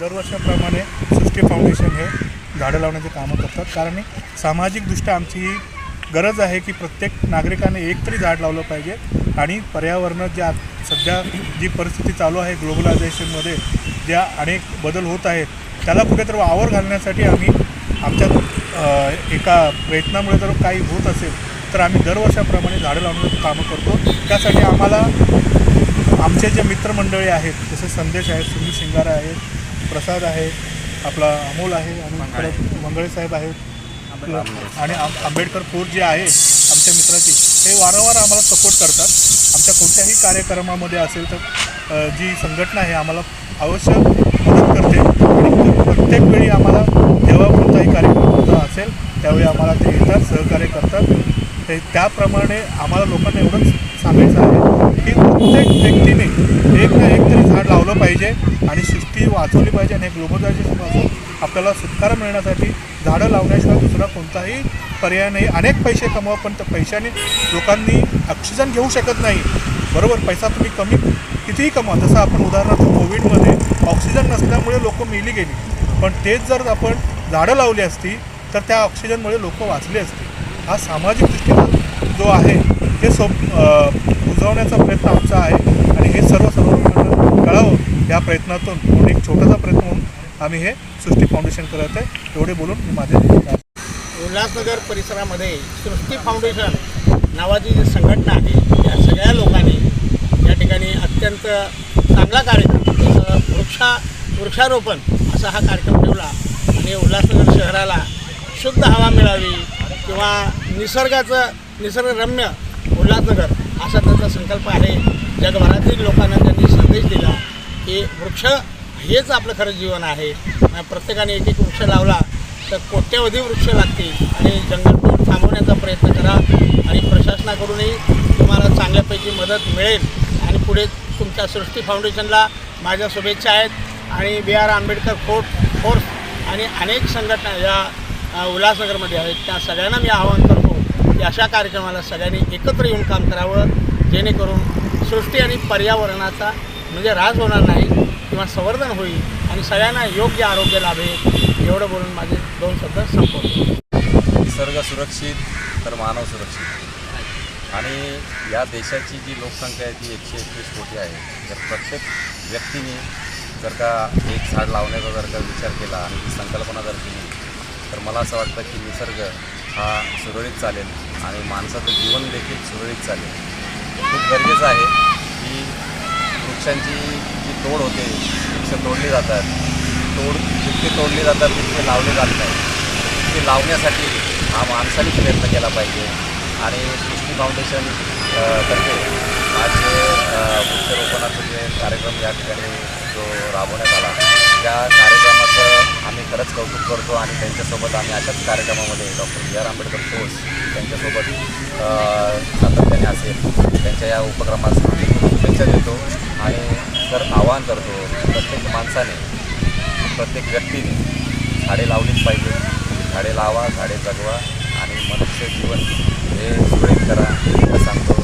दरवर्षाप्रमाणे सृष्टी foundation हे झाडं लावण्याचे कामं करतात. कारण सामाजिकदृष्ट्या आमची गरज आहे की प्रत्येक नागरिकाने एक तरी झाड लावलं पाहिजे. आणि पर्यावरणात ज्या सध्या जी परिस्थिती चालू आहे ग्लोबलायझेशनमध्ये ज्या अनेक बदल होत आहेत त्याला कुठेतरी वावर घालण्यासाठी आम्ही आमच्या एका प्रयत्नामुळे जर काही होत असेल तर आम्ही दरवर्षाप्रमाणे झाडं लावण्याचं कामं करतो. त्यासाठी आम्हाला आमचे जे मित्रमंडळी आहेत जसे संदेश आहेत सुनील शिंगारा आहेत प्रसाद आहे आपला अमोल आहे आणि मंगळे. साहेब आहेत. आपलं आणि आंबेडकर फोर्ट जे आहे आमच्या मित्राची हे वारंवार आम्हाला सपोर्ट करतात. आमच्या कोणत्याही कार्यक्रमामध्ये असेल तर जी संघटना आहे आम्हाला अवश्य मदत करते. आणि प्रत्येक वेळी आम्हाला जेव्हा कोणताही कार्यक्रम होता असेल त्यावेळी आम्हाला ते येतात सहकार्य करतात. ते त्याप्रमाणे आम्हाला लोकांना एवढंच सांगायचं आहे. की प्रत्येक व्यक्तीने एक ना एक तरी झाड लावलं पाहिजे आणि सृष्टी वाचवली पाहिजे आणि ग्लोबलायझेशनपासून आपल्याला सुटकारा मिळण्यासाठी झाडं लावण्याशिवाय दुसरा कोणताही पर्याय नाही. अनेक पैसे कमवा पण त्या पैशाने लोकांनी ऑक्सिजन घेऊ शकत नाही. बरोबर? पैसा तुम्ही कमी कितीही कमवा. जसं आपण उदाहरणार्थ कोविडमध्ये ऑक्सिजन नसल्यामुळे लोक मेली गेली. पण तेच जर आपण झाडं लावली असती तर त्या ऑक्सिजनमुळे लोक वाचले असते. हा सामाजिक दृष्टिकोन जो आहे हे सोप बुजवण्याचा प्रयत्न आमचा आहे आणि हे सर्व सर्व लोकांना कळावं या प्रयत्नातून म्हणून एक छोटासा प्रयत्न म्हणून आम्ही हे सृष्टी फाउंडेशन करत आहे. एवढे बोलून मी माझे उल्हासनगर परिसरामध्ये सृष्टी फाउंडेशन नावाची जी संघटना आहे या सगळ्या लोकांनी या ठिकाणी अत्यंत चांगला कार्यक्रम जसं वृक्षा वृक्षारोपण असा हा कार्यक्रम ठेवला आणि उल्हासनगर शहराला शुद्ध हवा मिळावी किंवा निसर्गाचं निसर्गरम्य उल्हासनगर असा त्याचा संकल्प आहे. जगभरातील लोकांना त्यांनी संदेश दिला की वृक्ष हेच आपलं खरं जीवन आहे. प्रत्येकाने एक एक वृक्ष लावला तर कोट्यवधी वृक्ष लागतील. आणि जंगलतोड थांबवण्याचा प्रयत्न करा आणि प्रशासनाकडूनही तुम्हाला चांगल्यापैकी मदत मिळेल. आणि पुढे तुमच्या सृष्टी फाउंडेशनला माझ्या शुभेच्छा आहेत. आणि B R Ambedkar fort force आणि अनेक संघटना या उल्हासनगरमध्ये आहेत. त्या सगळ्यांना मी आवाहन करतो. की अशा कार्यक्रमाला सगळ्यांनी एकत्र येऊन काम करावं जेणेकरून सृष्टी आणि पर्यावरणाचा म्हणजे ऱ्हास होणार नाही किंवा संवर्धन होईल आणि सगळ्यांना योग्य आरोग्य लाभेल एवढं बोलून माझे दोन शब्द संपवतो. निसर्ग सुरक्षित तर मानव सुरक्षित. आणि या देशाची जी लोकसंख्या आहे ती एकशे एकवीस कोटी आहे. तर प्रत्येक व्यक्तीने जर का एक झाड लावण्याचा जर का विचार केला आणि ती संकल्पना जर केली तर मला असं वाटतं की निसर्ग हा सुरळीत चालेल आणि माणसाचं जीवन देखील सुरळीत चालेल. खूप गरजेचं आहे की वृक्षांची जी तोड होते वृक्ष तोडली जातात. तोड जितके तोडली जातात तितके लावले जात नाही ते लावण्यासाठी हा माणसाने प्रयत्न केला पाहिजे आणि सृष्टी फाउंडेशन तर्फे आज जे वृक्षारोपणाचा जे कार्यक्रम या ठिकाणी जो राबवण्यात आला त्या कार्य खरंच कौतुक करतो आणि त्यांच्यासोबत आम्ही अशाच कार्यक्रमामध्ये doctor B R Ambedkar force त्यांच्यासोबत सातत्याने असेल त्यांच्या या उपक्रमास आम्ही शुभेच्छा देतो आणि तर आवाहन करतो प्रत्येक माणसाने प्रत्येक व्यक्तीने झाडे लावलीच पाहिजे. झाडे लावा झाडे जगवा आणि मनुष्य जीवन हे सुरळीत करा असं सांगतो.